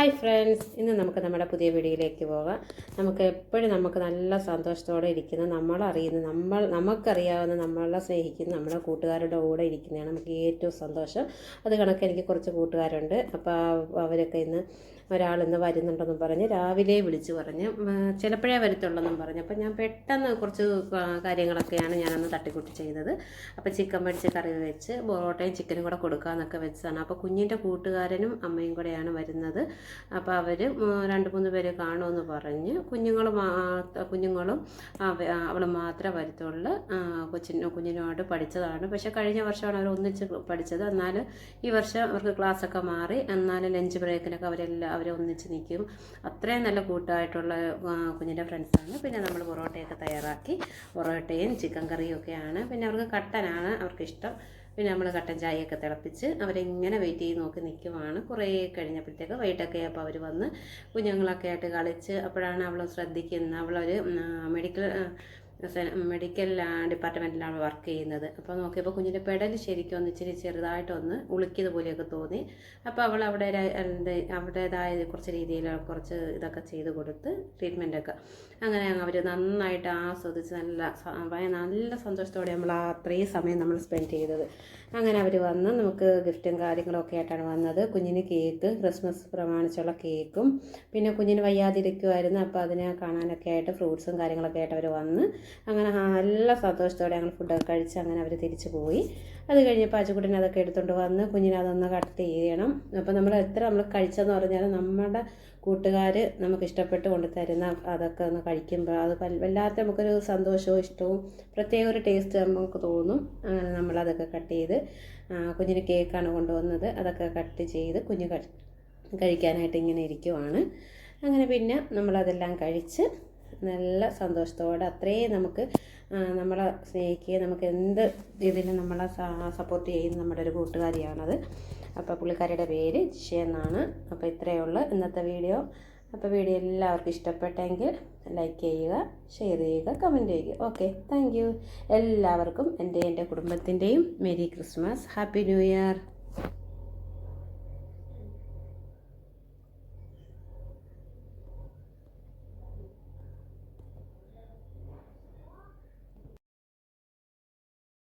Hi friends ഇന്ന് നമുക്ക് നമ്മുടെ പുതിയ വീഡിയോയിലേക്ക് പോകാം. നമുക്ക് എപ്പോഴും നമുക്ക് നല്ല സന്തോഷത്തോടെ ഇരിക്കുന്ന നമ്മളറിയുന്ന നമ്മൾ നമുക്കറിയാവുന്ന നമ്മളെ സ്നേഹിക്കുന്ന നമ്മുടെ കൂട്ടുകാരുടെ കൂടെ ഇരിക്കുന്നതാണ് നമുക്ക് ഏറ്റവും സന്തോഷം. അത് കണക്ക് എനിക്ക് കുറച്ച് കൂട്ടുകാരുണ്ട്. അപ്പോൾ അവരൊക്കെ ഇന്ന് ഒരാൾ ഇന്ന് വരുന്നുണ്ടെന്നും പറഞ്ഞ് രാവിലെ വിളിച്ച് പറഞ്ഞ് ചിലപ്പോഴേ വരത്തുള്ളെന്നും പറഞ്ഞു. അപ്പം ഞാൻ പെട്ടെന്ന് കുറച്ച് കാര്യങ്ങളൊക്കെയാണ് ഞാനന്ന് തട്ടിക്കൂട്ടി ചെയ്തത്. അപ്പോൾ ചിക്കൻ മേടിച്ച് കറി വെച്ച് പൊറോട്ടയും ചിക്കനും കൂടെ കൊടുക്കാമെന്നൊക്കെ വെച്ചതാണ്. അപ്പോൾ കുഞ്ഞിന്റെ കൂട്ടുകാരനും അമ്മയും കൂടെയാണ് വരുന്നത്. അപ്പോൾ അവർ രണ്ട് മൂന്ന് പേര് കാണുമെന്ന് പറഞ്ഞ് കുഞ്ഞുങ്ങൾ കുഞ്ഞുങ്ങളും അവൾ മാത്രമേ വരുത്തുള്ളൂ. കൊച്ചിന് കുഞ്ഞിനോട് പഠിച്ചതാണ്. പക്ഷേ കഴിഞ്ഞ വർഷമാണ് അവർ ഒന്നിച്ച് പഠിച്ചത്. എന്നാൽ ഈ വർഷം അവർക്ക് ക്ലാസ്സൊക്കെ മാറി. എന്നാൽ ലഞ്ച് ബ്രേക്കിനൊക്കെ അവരെല്ലാം അവർ ഒന്നിച്ച് നിൽക്കും അത്രയും നല്ല കൂട്ടായിട്ടുള്ള കുഞ്ഞിന്റെ ഫ്രണ്ട്സാണ് പിന്നെ നമ്മൾ പൊറോട്ടയൊക്കെ തയ്യാറാക്കി. പൊറോട്ടയും ചിക്കൻ കറിയും ഒക്കെയാണ് പിന്നെ അവർക്ക് കട്ടനാണ് അവർക്കിഷ്ടം. പിന്നെ നമ്മൾ കട്ടൻ ചായയൊക്കെ തിളപ്പിച്ച് അവരിങ്ങനെ വെയിറ്റ് ചെയ്ത് നോക്കി നിൽക്കുവാണ് കുറേ കഴിഞ്ഞപ്പോഴത്തേക്ക് വൈകിട്ടൊക്കെ അപ്പോൾ അവർ വന്ന് കുഞ്ഞുങ്ങളൊക്കെ ആയിട്ട് കളിച്ച് അപ്പോഴാണ് അവൾ ശ്രദ്ധിക്കുന്നത് അവളൊരു മെഡിക്കൽ മെഡിക്കൽ ഡിപ്പാർട്ട്മെന്റിലാണ് വർക്ക് ചെയ്യുന്നത്. അപ്പോൾ നോക്കിയപ്പോൾ കുഞ്ഞിന്റെ പെടൽ ശരിക്കും ഒന്ന് ഇച്ചിരി ചെറുതായിട്ടൊന്ന് ഉളുക്കിയത് പോലെയൊക്കെ തോന്നി. അപ്പോൾ അവൾ അവിടെ അവിടേതായ കുറച്ച് രീതിയിൽ കുറച്ച് ഇതൊക്കെ ചെയ്ത് കൊടുത്ത് ട്രീറ്റ്മെന്റൊക്കെ അങ്ങനെ അവർ നന്നായിട്ട് ആസ്വദിച്ച് നല്ല നല്ല സന്തോഷത്തോടെ നമ്മൾ അത്രയും സമയം നമ്മൾ സ്പെൻഡ് ചെയ്തത്. അങ്ങനെ അവർ വന്ന് നമുക്ക് ഗിഫ്റ്റും കാര്യങ്ങളും ഒക്കെ ആയിട്ടാണ് വന്നത്. കുഞ്ഞിന് കേക്ക് ക്രിസ്മസ് പ്രമാണിച്ചുള്ള കേക്കും പിന്നെ കുഞ്ഞിന് വയ്യാതിരിക്കുമായിരുന്നു അപ്പോൾ അതിനെ കാണാനൊക്കെ ആയിട്ട് ഫ്രൂട്ട്സും കാര്യങ്ങളൊക്കെ ആയിട്ട് അവർ വന്ന് അങ്ങനെ നല്ല സന്തോഷത്തോടെ ഞങ്ങൾ ഫുഡൊക്കെ കഴിച്ച് അങ്ങനെ അവർ തിരിച്ചു പോയി. അത് കഴിഞ്ഞപ്പോൾ അച്ചുകുട്ടനെ അതൊക്കെ എടുത്തുകൊണ്ട് വന്ന് കുഞ്ഞിനെ അതൊന്ന് കട്ട് ചെയ്യണം. അപ്പോൾ നമ്മൾ എത്ര നമ്മൾ കഴിച്ചതെന്ന് പറഞ്ഞാൽ നമ്മുടെ കൂട്ടുകാർ നമുക്ക് ഇഷ്ടപ്പെട്ട് കൊണ്ട് തരുന്ന അതൊക്കെ ഒന്ന് കഴിക്കുമ്പോൾ അത് വല്ലാത്ത നമുക്കൊരു സന്തോഷവും ഇഷ്ടവും പ്രത്യേക ഒരു ടേസ്റ്റ് നമുക്ക് തോന്നും. അങ്ങനെ നമ്മളതൊക്കെ കട്ട് ചെയ്ത് കുഞ്ഞിന് കേക്കാണ് കൊണ്ടുവന്നത്. അതൊക്കെ കട്ട് ചെയ്ത് കുഞ്ഞ് കഴി- കഴിക്കാനായിട്ട് ഇങ്ങനെ ഇരിക്കുവാണ്. അങ്ങനെ പിന്നെ നമ്മളതെല്ലാം കഴിച്ച് നല്ല സന്തോഷത്തോടെ അത്രയും നമുക്ക് നമ്മളെ സ്നേഹിക്കുകയും നമുക്ക് എന്ത് രീതിയിലും നമ്മളെ സപ്പോർട്ട് ചെയ്യുന്ന നമ്മുടെ ഒരു കൂട്ടുകാരിയാണത്. അപ്പോൾ പുള്ളിക്കാരിയുടെ പേര് ജിഷ എന്നാണ്. അപ്പോൾ ഇത്രയേ ഉള്ളൂ ഇന്നത്തെ വീഡിയോ. അപ്പോൾ വീഡിയോ എല്ലാവർക്കും ഇഷ്ടപ്പെട്ടെങ്കിൽ ലൈക്ക് ചെയ്യുക ഷെയർ ചെയ്യുക കമന്റ് ചെയ്യുക. ഓക്കെ താങ്ക് എല്ലാവർക്കും എന്റെ എന്റെ കുടുംബത്തിന്റെയും merry Christmas happy new year